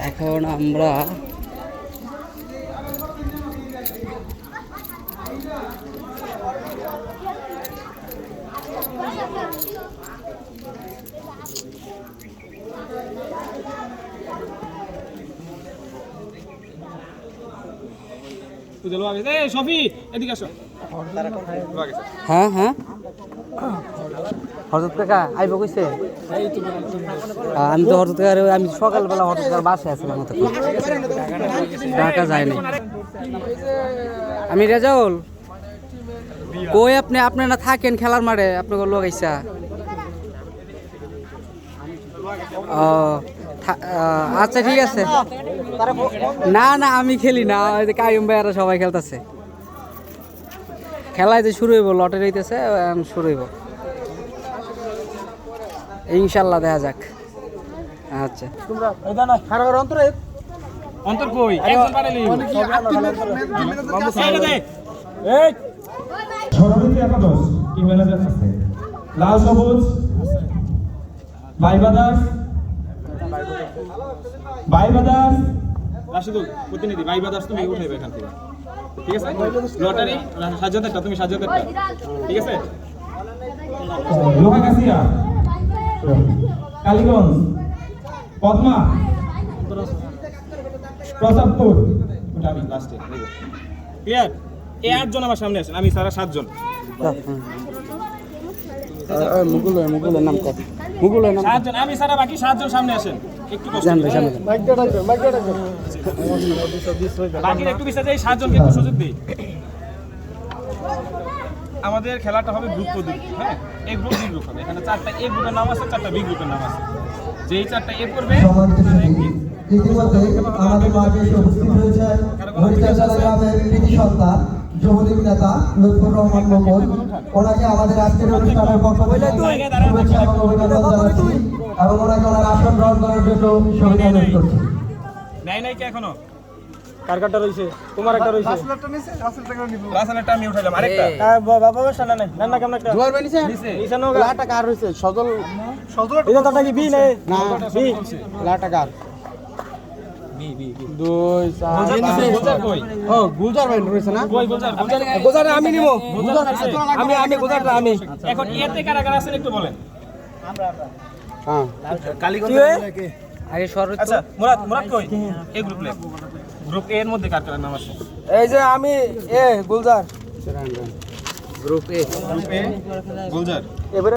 এখন আমরা হ্যাঁ হ্যাঁ। হরজত কাকা আইব কইছে? আমি তো কাকা আমি সকালবেলা কাকার আছিলাম আমি রেজাউল কই আপনি? আপনি না থাকেন খেলার মাঠে আপনাকে থা- আহ, আচ্ছা ঠিক আছে। না না আমি খেলি না ওই যে কায়ুম ভাইয়ারা সবাই খেলতেছে। খেলায় যে শুরু হইব লটারি হইতেছে শুরু হইব। ইনশাল্লাহ দেখা যাক আচ্ছা অন্তর কই একজন পারেলি এই এই ষড়ঋতু একাদশ টিম ম্যানেজার আছে লাল সবুজ বাইবা দাস বাইবা দাস রাশিদুল প্রতিনিধি বাদাস তুমি উঠাইবে এখান থেকে ঠিক আছে লটারি সাজ্জাদেরটা তুমি সাজ্জাদেরটা ঠিক আছে কালীগঞ্জ পদ্মা আমি লাস্টে ক্লিয়ার এই আটজন আমার সামনে আসেন আমি সারা সাতজন। মুগুলের নাম কত মুগুলের নাম সাতজন আমি সারা বাকি সাতজন সামনে আসেন একটু কষ্ট জানবে করে। জানবে একটু বিশ্বাস এই সাতজনকে একটু সুযোগ দিই। আমাদের খেলাটা হবে গ্রুপ পদ্ধতি হ্যাঁ? এই গ্রুপ বি গ্রুপ হবে। এখানে চারটা এ গ্রুপের নাম আছে চারটা বি গ্রুপের নাম আছে। যেই চারটা এ করবে ইতিমধ্যে আমাদের মাঝে উপস্থিত হয়েছে হরিচাচালা গ্রামের কৃতি সন্তান যুবলীগ নেতা লুৎফুর রহমান মোহাম্মদ ওনাকে আমাদের আজকের অনুষ্ঠানের পক্ষ থেকে শুভেচ্ছা এবং অভিনন্দন জানাচ্ছি। এবং ওনাকে ওনার আসন গ্রহণ করার জন্য সুবিধা করছি নাই নাই কি এখনও? কার কারটা রইছে? তোমার একটা রইছে। রাসানেরটা আমি উঠাইলাম। আরেকটা। বাবা বসা না নাই। না কেমন একটা? জোয়ার বানিছে? নিছানো লাটা কার রইছে সজল? সজল? এটা তো কি বি না? বি। লাটা কার? বি বি দুই চার গোজার কই? ও গুলজার ভাই রইছে না? কই গোজার গোজার গুলজার আমি নিব। আমি আমি গুলজারটা আমি। এখন এতে কারা কারা আছেন একটু বলেন। হ্যাঁ। কালীগঞ্জ আগে শরৎ আচ্ছা মুরাদ মুরাদ কই? এই গ্রুপ লে। গ্রুপ এ এর মধ্যে কার কার নাম আছে? এই যে আমি এ Gulzar. Group A group A Gulzar. এবারে